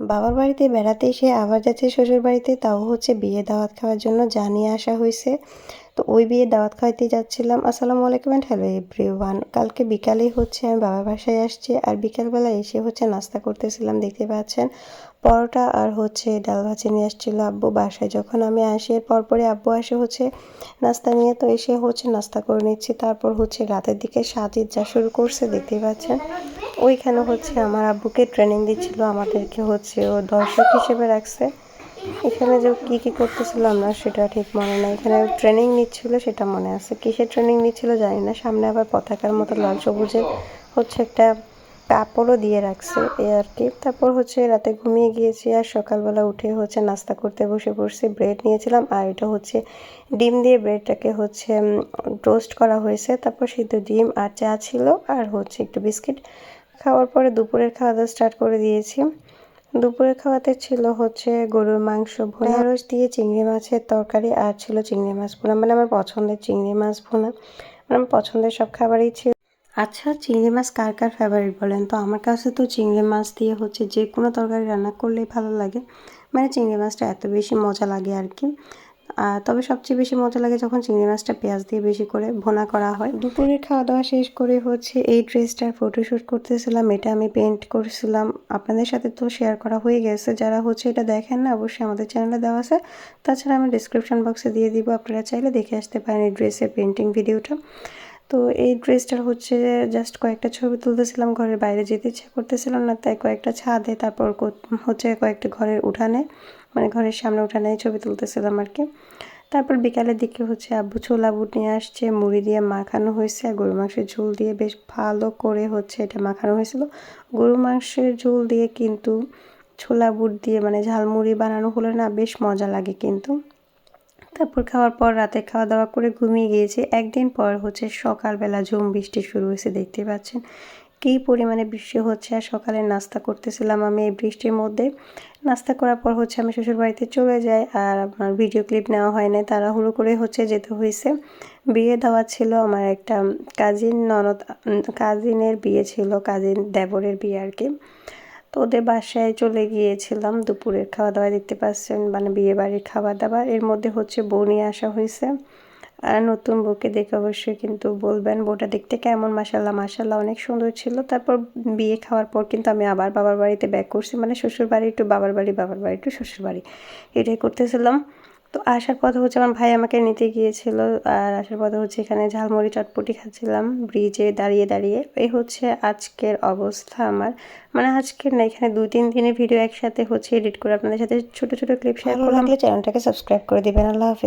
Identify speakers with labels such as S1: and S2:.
S1: বাবার বাড়িতে বেড়াতে এসে আবার যাচ্ছে শ্বশুর বাড়িতে, তাও হচ্ছে বিয়ে দাওয়াত খাওয়ার জন্য জানিয়ে আসা হয়েছে। তো ওই বিয়ে দাওয়াত খাওয়াইতে যাচ্ছিলাম। আসসালামু আলাইকুম অ্যান্ড হ্যালো এভরিওয়ান কালকে বিকালেই হচ্ছে আমি বাবার বাসায় আসছি আর বিকালবেলা এসে হচ্ছে নাস্তা করতেছিলাম, দেখতে পাচ্ছেন। পরোটা আর হচ্ছে ডাল ভাজি নিয়ে আসছিল আব্বু বাসায়। যখন আমি আসি এর পরপরে আব্বু আসে হচ্ছে নাস্তা নিয়ে। তো এসে হচ্ছে নাস্তা করে নিচ্ছি। তারপর হচ্ছে রাতের দিকে সাজিদ যা শুরু করছে, দেখতে পাচ্ছেন। ওইখানে হচ্ছে আমার আব্বুকে ট্রেনিং দিচ্ছিল, আমাদেরকে হচ্ছে ও দর্শক হিসেবে রাখছে। এখানে যে কী কী করতেছিলাম না সেটা ঠিক মনে নাই। এখানে ট্রেনিং নিচ্ছিল সেটা মনে আছে। কিসের ট্রেনিং নিচ্ছিল জানি না। সামনে আবার পতাকার মতো লাল সবুজের হচ্ছে একটা কাপড়ও দিয়ে রাখছে এই আর কি। তারপর হচ্ছে রাতে ঘুমিয়ে গিয়েছি আর সকালবেলা উঠে হচ্ছে নাস্তা করতে বসে পড়ছি ব্রেড নিয়েছিলাম আর এটা হচ্ছে ডিম দিয়ে ব্রেডটাকে হচ্ছে টোস্ট করা হয়েছে। তারপর সিদ্ধ ডিম আর চা ছিল আর হচ্ছে একটু বিস্কিট খাওয়ার পরে দুপুরের খাওয়া দাওয়া স্টার্ট করে দিয়েছি। দুপুরের খাওয়াতে ছিল হচ্ছে গরুর মাংস ঢেঁড়স দিয়ে চিংড়ি মাছের তরকারি আর ছিল চিংড়ি মাছ ভুনা। মানে আমার পছন্দের চিংড়ি মাছ ভোনা। মানে আমার পছন্দের সব খাবারই ছিল। আচ্ছা চিংড়ি মাছ কার কার ফেভারিট বলেন? তো আমার কাছে তো চিংড়ি মাছ দিয়ে হচ্ছে যে কোনো তরকারি রান্না করলেই ভালো লাগে। মানে চিংড়ি মাছটা এত বেশি মজা লাগে আর কি। তবে সবচেয়ে বেশি মজা লাগে যখন চিংড়ি মাছটা পেঁয়াজ দিয়ে বেশি করে ভোনা করা হয়। দুপুরে খাওয়া দাওয়া শেষ করে হচ্ছে এই ড্রেসটার ফটোশ্যুট করতেছিলাম, এটা আমি পেন্ট করেছিলাম। আপনাদের সাথে তো শেয়ার করা হয়ে গেছে, যারা হচ্ছে এটা দেখেন না, অবশ্যই আমাদের চ্যানেলে দেওয়া আছে। তাছাড়া আমি ডিসক্রিপশন বক্সে দিয়ে দিব, আপনারা চাইলে দেখে আসতে পারেন এই ড্রেসের পেন্টিং ভিডিওটা তো এই ড্রেসটার হচ্ছে জাস্ট কয়েকটা ছবি তুলতেছিলাম, ঘরের বাইরে যেতে ইচ্ছা করতেছিলাম না, তাই কয়েকটা ছাদে, তারপর হচ্ছে কয়েকটা ঘরের উঠানে মানে ঘরের সামনে উঠানে ছবি তুলতেছিলাম আর কি। তারপর বিকালের দিকে হচ্ছে আব্বু ছোলা বুট নিয়ে আসছে, মুড়ি দিয়ে মাখানো হয়েছে, আর গরু মাংসের ঝোল দিয়ে বেশ ভালো করে হচ্ছে এটা মাখানো হয়েছিল। গরু মাংসের ঝোল দিয়ে কিন্তু ছোলা বুট দিয়ে মানে ঝালমুড়ি বানানো হলে না বেশ মজা লাগে কিন্তু। তারপর খাওয়ার পর রাতে খাওয়া দাওয়া করে ঘুমিয়ে গিয়েছি। একদিন পর হচ্ছে সকালবেলা ঝুম বৃষ্টি শুরু হয়েছে দেখতে পাচ্ছেন। কী পরিমাণে বৃষ্টি হচ্ছে আর সকালে নাস্তা করতেছিলাম আমি এই বৃষ্টির মধ্যে। নাস্তা করার পর হচ্ছে আমি শ্বশুর বাড়িতে চলে যাই আর আমার ভিডিও ক্লিপ নেওয়া হয় না তাড়াহুড়ো করে হচ্ছে যেতে হয়েছে বিয়ে দেওয়া ছিল আমার একটা কাজিন ননদ কাজিনের বিয়ে ছিল কাজিন দেবরের বিয়ে আর কি। তো ওদের বাসায় চলে গিয়েছিলাম, দুপুরের খাওয়া দাওয়া দেখতে পাচ্ছেন মানে বিয়ে বাড়ির খাবার দাবার এর মধ্যে হচ্ছে বউ নিয়ে আসা হয়েছে আর নতুন বউকে দেখে অবশ্যই কিন্তু বলবেন বউটা দেখতে কেমন মাসাল্লাহ মাসাল্লাহ অনেক সুন্দর ছিল। তারপর বিয়ে খাওয়ার পর কিন্তু আমি আবার বাবার বাড়িতে ব্যাক করছি। মানে শ্বশুর বাড়ি একটু বাবার বাড়ি বাবার বাড়ি একটু শ্বশুর বাড়ি এটাই করতেছিলাম। তো আসার পথে হচ্ছে আমার ভাই আমাকে নিতে গিয়েছিল। আর আসার পথে হচ্ছে এখানে ঝালমুড়ি চটপটি খাচ্ছিলাম ব্রিজে দাঁড়িয়ে দাঁড়িয়ে। এই হচ্ছে আজকের অবস্থা আমার। মানে আজকের না এখানে দুই তিন দিনের ভিডিও একসাথে হচ্ছে এডিট করে আপনাদের সাথে ছোট ছোট ক্লিপ শেয়ার করলাম। চ্যানেলটাকে সাবস্ক্রাইব করে দিবেন। আল্লাহ হাফিজ।